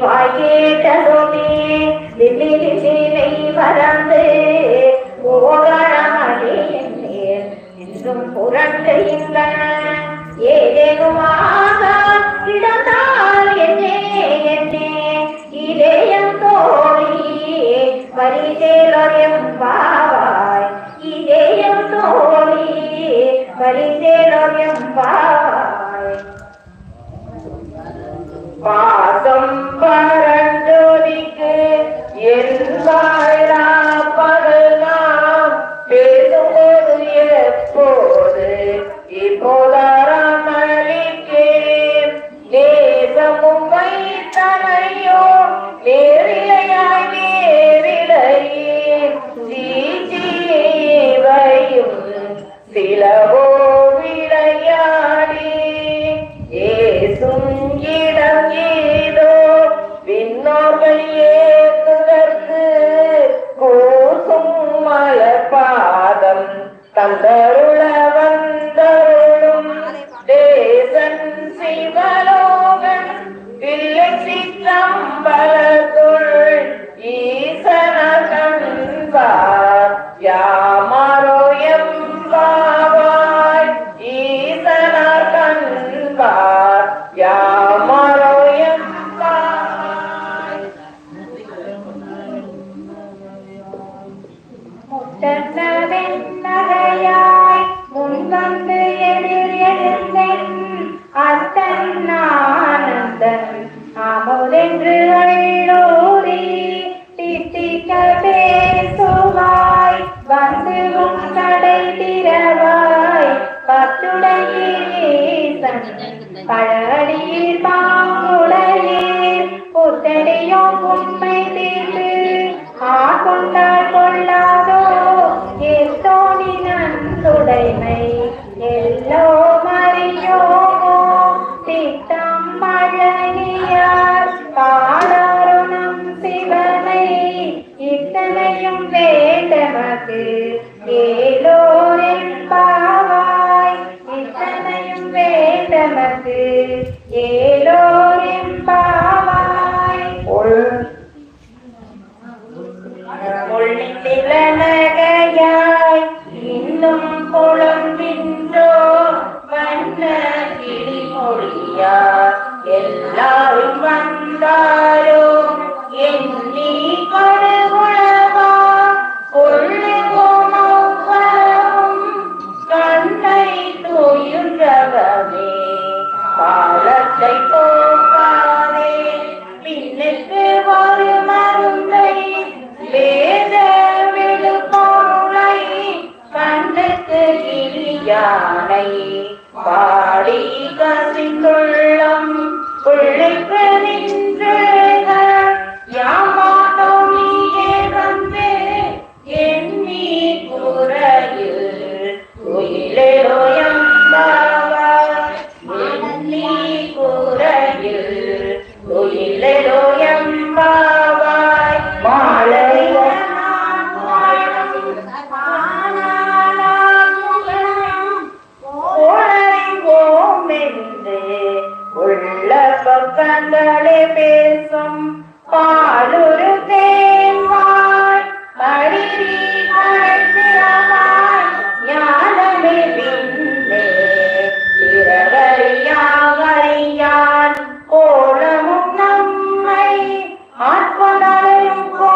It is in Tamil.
வாய் கேட்டதுமே தில்லிலை மறந்து ஓகழமடி என்றும் புரண்டுகின்ற ஏதேனுமாக கிடந்தால் என்னே என்னே இதயம் தோழி பரிசேலம் பாவாய் இதயம் தோழி பரிசேலோயம் பாவாய் பாசம் பரஞ்சோதிக்கு തന്തരുള വന്തരുളും ദേശൻ ശിവലോകൻ ഇല്ലസിത്തമ്പലത്തുൾ ഈശന കൺവ യാമറോയം വാവായ് ഈശന കൺവ യാമറോയം മുട്ട முன்வந்து எதிர் எழுந்தென் அத்தன் ஆனந்தன் அமுதென்று அள்ளூரி தித்திக்க பேசுவாய் வந்து உன் கடை திறவாய். பத்துடையீசன் பழடியில் பாங்குடையே புத்தடியோ உண்மை தீர்த்து ஆ கொள்ளாதோ கொள்ள இத்தனையும் வேண்டமக்கு ஏலோரின் பாவாய். இத்தனையும் வேண்டமக்கு ஏலோரின் பாவாய். முள்ளிலனகையாய் இன்னும் புலம்பின்றோ வண்ண கிளிமொழியா எல்லாரும் வந்தாரோ எண்ணி கிளியானை பாடி கசிந்துள்ளம். பிள்ளைக்கு பக்கங்களே பேசும் பாலுரு தேன்வாய். அடிரி கழித்திரவாய் ஞானமே பின்னே திரவறியாவறியான் கோலமும் நம்மை ஆட்கொண்டாலும் கோ